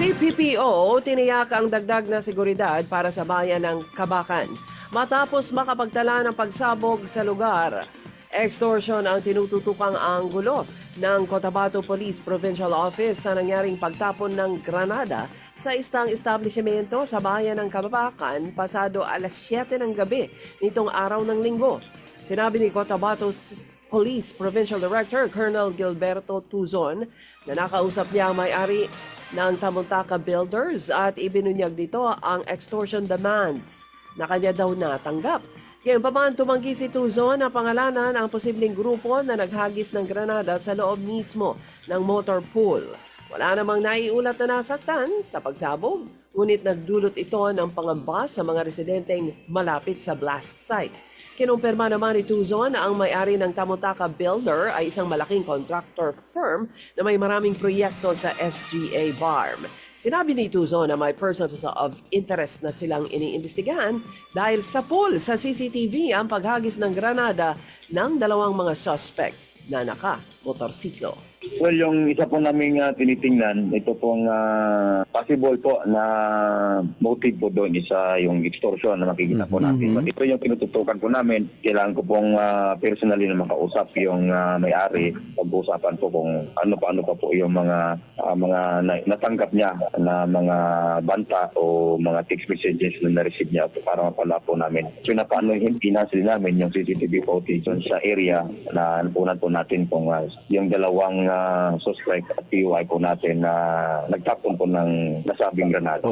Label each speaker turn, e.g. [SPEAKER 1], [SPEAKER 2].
[SPEAKER 1] CPPO tiniyak ang dagdag na seguridad para sa bayan ng Kabakan. Matapos makapagtala ng pagsabog sa lugar, extortion ang tinututukang anggulo ng Cotabato Police Provincial Office sa nangyaring pagtapon ng granada sa isang establishmento sa bayan ng Kabakan pasado alas 7 ng gabi nitong araw ng linggo. Sinabi ni Cotabato Police Provincial Director Colonel Gilberto Tuzon na nakausap niya ang may-ari ng Tamuntaka Builders at ibinunyag dito ang extortion demands na kanya daw natanggap. Ngayon pa man tumanggi si Tuzon na pangalanan ang posibleng grupo na naghagis ng granada sa loob mismo ng motor pool. Wala namang naiulat na nasaktan sa pagsabog, ngunit nagdulot ito ng pangamba sa mga residenteng malapit sa blast site. Kinumpirma naman ni Tuzon na ang may-ari ng Tamotaka Builder ay isang malaking contractor firm na may maraming proyekto sa SGA Barm. Sinabi ni Tuzon na may persons of interest na silang iniimbestigahan dahil sa pool sa CCTV ang paghagis ng granada ng dalawang mga suspect na naka-motorsiklo.
[SPEAKER 2] Well, yung isa po naming ah, tinitingnan, ito pong ah, possible po na motive po doon isa yung extortion na makikita po natin. But ito yung tinututukan po namin. Kailangan ko pong ah, personally na makausap yung ah, may-ari. Pag-usapan po kung ano pa ano pa po yung mga ah, mga na- natanggap niya na mga banta o mga text messages na na-receive niya para mapala po namin. Pinapaano yung pinansin namin yung CCTV footage sa area na napunan po natin kung ah, yung dalawang ah, suspect at PUI po natin na nagtapon po ng nasabing granada.